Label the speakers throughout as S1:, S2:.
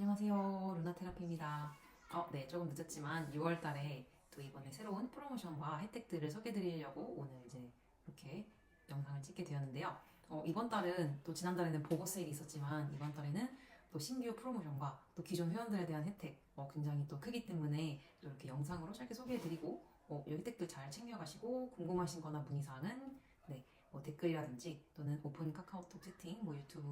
S1: 안녕하세요. 루나 테라피입니다. 어, 네, 조금 늦었지만 6월 달에 또 이번에 새로운 프로모션과 혜택들을 소개해 드리려고 오늘 이제 이렇게 영상을 찍게 되었는데요. 어, 이번 달은 또 지난달에는 보고 세일이 있었지만 이번 달에는 또 신규 프로모션과 또 기존 회원들에 대한 혜택 어, 굉장히 또 크기 때문에 또 이렇게 영상으로 짧게 소개해 드리고 어, 이 혜택들 잘 챙겨가시고 궁금하신 거나 문의사항은 네, 뭐 댓글이라든지 또는 오픈 카카오톡 채팅, 뭐 유튜브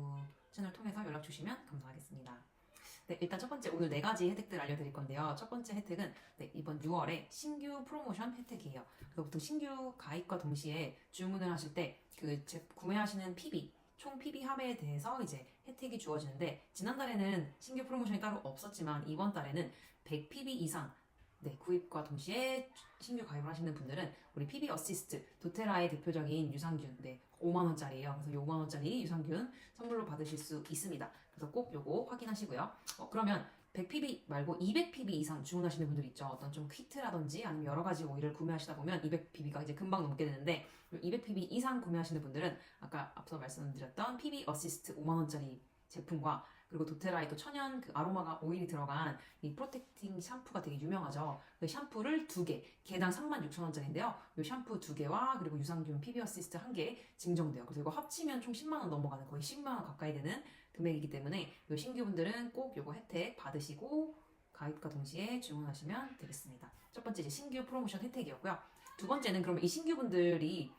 S1: 채널 통해서 연락 주시면 감사하겠습니다. 네, 일단 첫 번째 오늘 네 가지 혜택들 알려드릴 건데요. 첫 번째 혜택은 네, 이번 6월에 신규 프로모션 혜택이에요. 그래서 보통 신규 가입과 동시에 주문을 하실 때 그 구매하시는 PB 총 PB 합에 대해서 이제 혜택이 주어지는데 지난달에는 신규 프로모션이 따로 없었지만 이번 달에는 100 PB 이상 네, 구입과 동시에 신규 가입을 하시는 분들은 우리 PB 어시스트 도테라의 대표적인 유산균 네, 5만 원짜리예요. 그래서 이 5만 원짜리 유산균 선물로 받으실 수 있습니다. 그래서 꼭 요거 확인하시고요. 어, 그러면 100pb 말고 200pb 이상 주문하시는 분들 있죠. 어떤 좀 퀴트라든지 아니면 여러 가지 오일을 구매하시다 보면 200pb가 이제 금방 넘게 되는데 200pb 이상 구매하시는 분들은 아까 앞서 말씀드렸던 pb 어시스트 5만 원짜리 제품과 그리고 도테라의 또 천연 그 아로마가 오일이 들어간 이 프로텍팅 샴푸가 되게 유명하죠. 그 샴푸를 두 개, 개당 36,000원짜리인데요. 이 샴푸 두 개와 그리고 유산균 PB 어시스트 한 개 증정돼요. 그래서 이거 합치면 총 10만 원 넘어가는 거의 10만 원 가까이 되는 금액이기 때문에 이 신규분들은 꼭 이거 혜택 받으시고 가입과 동시에 주문하시면 되겠습니다. 첫 번째 이제 신규 프로모션 혜택이었고요. 두 번째는 그러면 이 신규분들이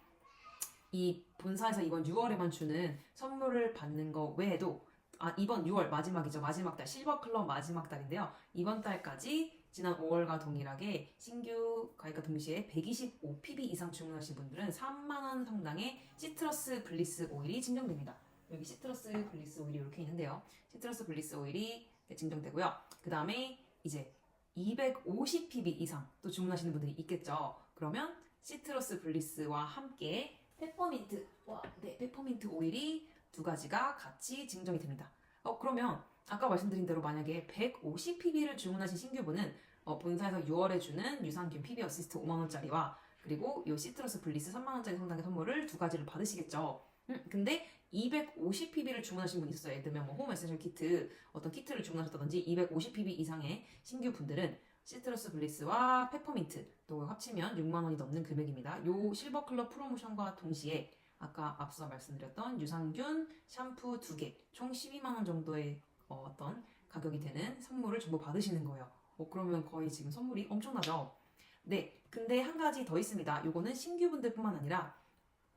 S1: 이 본사에서 이번 6월에만 주는 선물을 받는 거 외에도 아 이번 6월 마지막이죠 마지막 달 실버 클럽 마지막 달인데요 이번 달까지 지난 5월과 동일하게 신규 가입과 동시에 125pb 이상 주문하신 분들은 3만 원 상당의 시트러스 블리스 오일이 증정됩니다. 여기 시트러스 블리스 오일이 이렇게 있는데요. 시트러스 블리스 오일이 증정되고요. 그 다음에 이제 250pb 이상 또 주문하시는 분들이 있겠죠. 그러면 시트러스 블리스와 함께 페퍼민트, 와, 네, 페퍼민트 오일이 두 가지가 같이 증정이 됩니다. 어, 그러면 아까 말씀드린 대로 만약에 150pb를 주문하신 신규분은 어, 본사에서 6월에 주는 유산균 PB 어시스트 5만원짜리와 그리고 이 시트러스 블리스 3만원짜리 상당의 선물을 두 가지를 받으시겠죠. 음, 근데 250pb를 주문하신 분이 있어요. 예를 들면 뭐 홈 에센셜 키트, 어떤 키트를 주문하셨다든지 250pb 이상의 신규 분들은 시트러스 블리스와 페퍼민트 또 합치면 6만 원이 넘는 금액입니다. 요 실버 클럽 프로모션과 동시에 아까 앞서 말씀드렸던 유산균 샴푸 두 개, 총 12만 원 정도의 어, 어떤 가격이 되는 선물을 전부 받으시는 거예요. 어, 그러면 거의 지금 선물이 엄청나죠? 네, 근데 한 가지 더 있습니다. 요거는 신규분들뿐만 아니라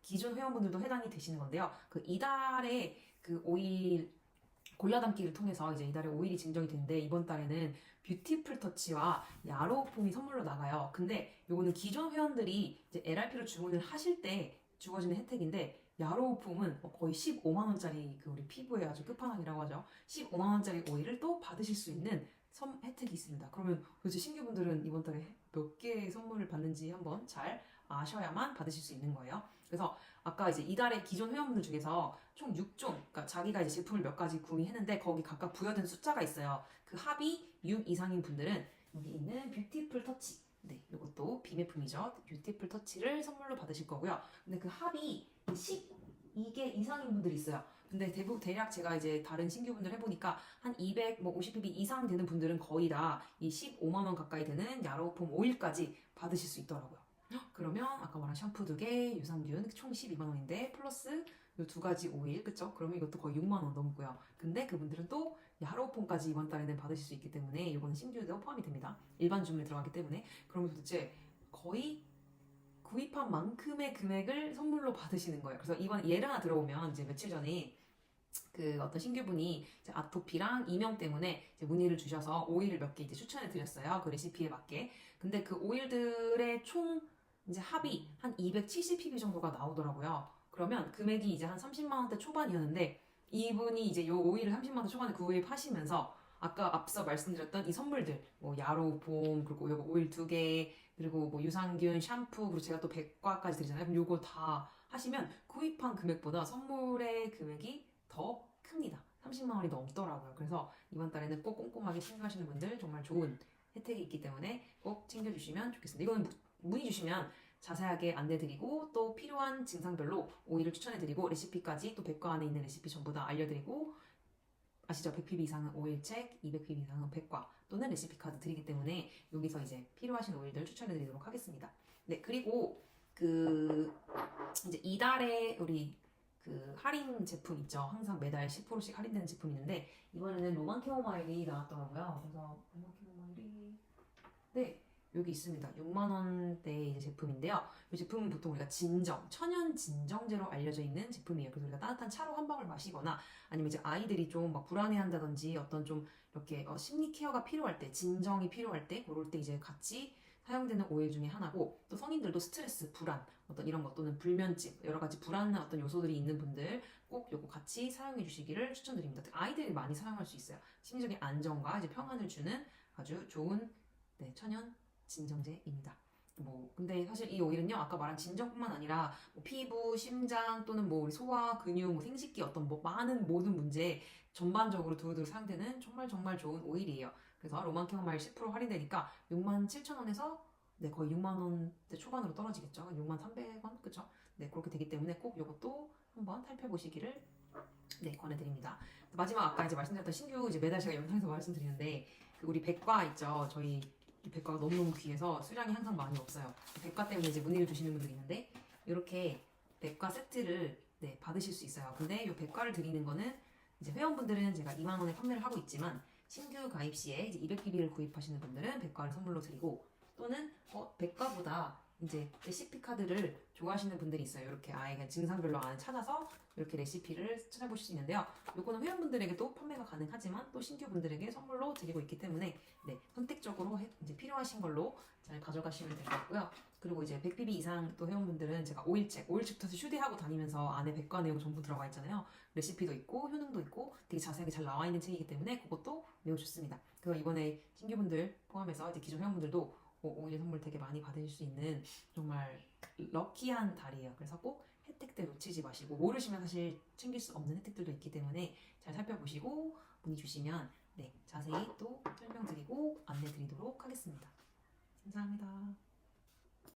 S1: 기존 회원분들도 해당이 되시는 건데요. 그 이달에 그 오일 골라담기를 통해서 이제 이달에 오일이 증정이 되는데 이번 달에는 뷰티풀 터치와 야로폼이 선물로 나가요. 근데 요거는 기존 회원들이 이제 LRP로 주문을 하실 때 주어지는 혜택인데 야로우폼은 거의 15만 원짜리 그 우리 피부에 아주 끝판왕이라고 하죠. 15만 원짜리 오일을 또 받으실 수 있는 선 혜택이 있습니다. 그러면 도대체 신규분들은 이번 달에 몇 개의 선물을 받는지 한번 잘 아셔야만 받으실 수 있는 거예요. 그래서 아까 이제 이달에 기존 회원분들 중에서 총 6종, 그러니까 자기가 이제 제품을 몇 가지 구매했는데 거기 각각 부여된 숫자가 있어요. 그 합이 6 이상인 분들은 여기 있는 뷰티풀 터치 네, 이것도 비매품이죠. 뷰티풀 터치를 선물로 받으실 거고요. 근데 그 합이 12개 이상인 분들이 있어요. 근데 대부분 대략 제가 이제 다른 신규분들 해보니까 한 200, 뭐 50pb 이상 되는 분들은 거의 다 이 15만 원 가까이 되는 야로폼 오일까지 받으실 수 있더라고요. 그러면 아까 말한 샴푸 두 개, 유산균 총 12만 원인데 플러스 이 두 가지 오일, 그쵸? 그러면 이것도 거의 6만 원 넘고요. 근데 그분들은 또 야로폼까지 이번 달에는 받으실 수 있기 때문에 이거는 신규도 포함이 됩니다. 일반 주문에 들어가기 때문에 그러면 도대체 거의 구입한 만큼의 금액을 선물로 받으시는 거예요. 그래서 이번 예를 하나 들어보면 이제 며칠 전에 그 어떤 신규분이 아토피랑 이명 때문에 문의를 주셔서 오일을 몇 개 이제 추천해 드렸어요. 그 레시피에 맞게. 근데 그 오일들의 총 이제 합이 한 270pb 정도가 나오더라고요. 그러면 금액이 이제 한 30만 원대 초반이었는데 이분이 이제 요 오일을 30만 원 초반에 구입하시면서 아까 앞서 말씀드렸던 이 선물들 뭐 야로 봄 그리고 요거 오일 두 개 그리고 뭐 유산균 샴푸 그리고 제가 또 백과까지 드리잖아요. 그럼 요거 다 하시면 구입한 금액보다 선물의 금액이 더 큽니다. 30만 원이 넘더라고요. 그래서 이번 달에는 꼭 꼼꼼하게 챙겨하시는 분들 정말 좋은 혜택이 있기 때문에 꼭 챙겨주시면 좋겠습니다. 이거는 문의 주시면 자세하게 안내드리고 또 필요한 증상별로 오일을 추천해드리고 레시피까지 또 백과 안에 있는 레시피 전부 다 알려드리고 아시죠? 100pb 이상은 오일책, 200pb 이상은 백과 또는 레시피 카드 드리기 때문에 여기서 이제 필요하신 오일들 추천해 드리도록 하겠습니다. 네, 그리고 그 이제 이달에 우리 그 할인 제품 있죠. 항상 매달 10%씩 할인되는 제품이 있는데 이번에는 로만 캐모마일이 나왔더라고요. 그래서 네 여기 있습니다. 6만 원대 이제 제품인데요. 이 제품은 보통 우리가 진정, 천연 진정제로 알려져 있는 제품이에요. 그래서 우리가 따뜻한 차로 한 방울 마시거나 아니면 이제 아이들이 좀 막 불안해한다든지 어떤 좀 이렇게 어, 심리 케어가 필요할 때, 진정이 필요할 때, 그럴 때 이제 같이 사용되는 오일 중에 하나고 또 성인들도 스트레스, 불안, 어떤 이런 것 또는 불면증, 여러 가지 불안한 어떤 요소들이 있는 분들 꼭 요거 같이 사용해 주시기를 추천드립니다. 아이들이 많이 사용할 수 있어요. 심리적인 안정과 이제 평안을 주는 아주 좋은 네, 천연 진정제입니다. 뭐 근데 사실 이 오일은요 아까 말한 진정뿐만 아니라 뭐 피부, 심장 또는 뭐 우리 소화, 근육, 뭐 생식기 어떤 뭐 많은 모든 문제에 전반적으로 두루두루 사용되는 정말 정말 좋은 오일이에요. 그래서 로만 캐모마일 10% 할인되니까 6만 7천 원에서 네 거의 6만 원대 초반으로 떨어지겠죠. 6만 300원 그죠? 네 그렇게 되기 때문에 꼭 이것도 한번 살펴보시기를 네 권해드립니다. 마지막 아까 이제 말씀드렸던 신규 이제 매달 제가 영상에서 말씀드리는데 그 우리 백과 있죠. 저희 이 백과가 너무너무 귀해서 수량이 항상 많이 없어요. 백과 때문에 이제 문의를 주시는 분들이 있는데 이렇게 백과 세트를 네, 받으실 수 있어요. 근데 이 백과를 드리는 거는 이제 회원분들은 제가 2만 원에 판매를 하고 있지만 신규 가입 시에 이제 200BB를 구입하시는 분들은 백과를 선물로 드리고 또는 어, 백과보다 이제 레시피 카드를 좋아하시는 분들이 있어요. 이렇게 아예 그냥 증상별로 안에 찾아서 이렇게 레시피를 찾아보실 수 있는데요. 요거는 회원분들에게도 판매가 가능하지만 또 신규분들에게 선물로 드리고 있기 때문에 네, 선택적으로 해- 이제 필요하신 걸로 잘 가져가시면 될 것 같고요. 그리고 이제 100pb 이상 또 회원분들은 제가 오일책, 오일책부터 해서 휴대하고 다니면서 안에 백과 내용 전부 들어가 있잖아요. 레시피도 있고 효능도 있고 되게 자세하게 잘 나와 있는 책이기 때문에 그것도 매우 좋습니다. 그래서 이번에 신규분들 포함해서 이제 기존 회원분들도 오- 오일 선물 되게 많이 받으실 수 있는 정말 럭키한 달이에요. 그래서 꼭 혜택들 놓치지 마시고 모르시면 사실 챙길 수 없는 혜택들도 있기 때문에 잘 살펴보시고 문의 주시면 네 자세히 또 설명드리고 안내드리도록 하겠습니다. 감사합니다.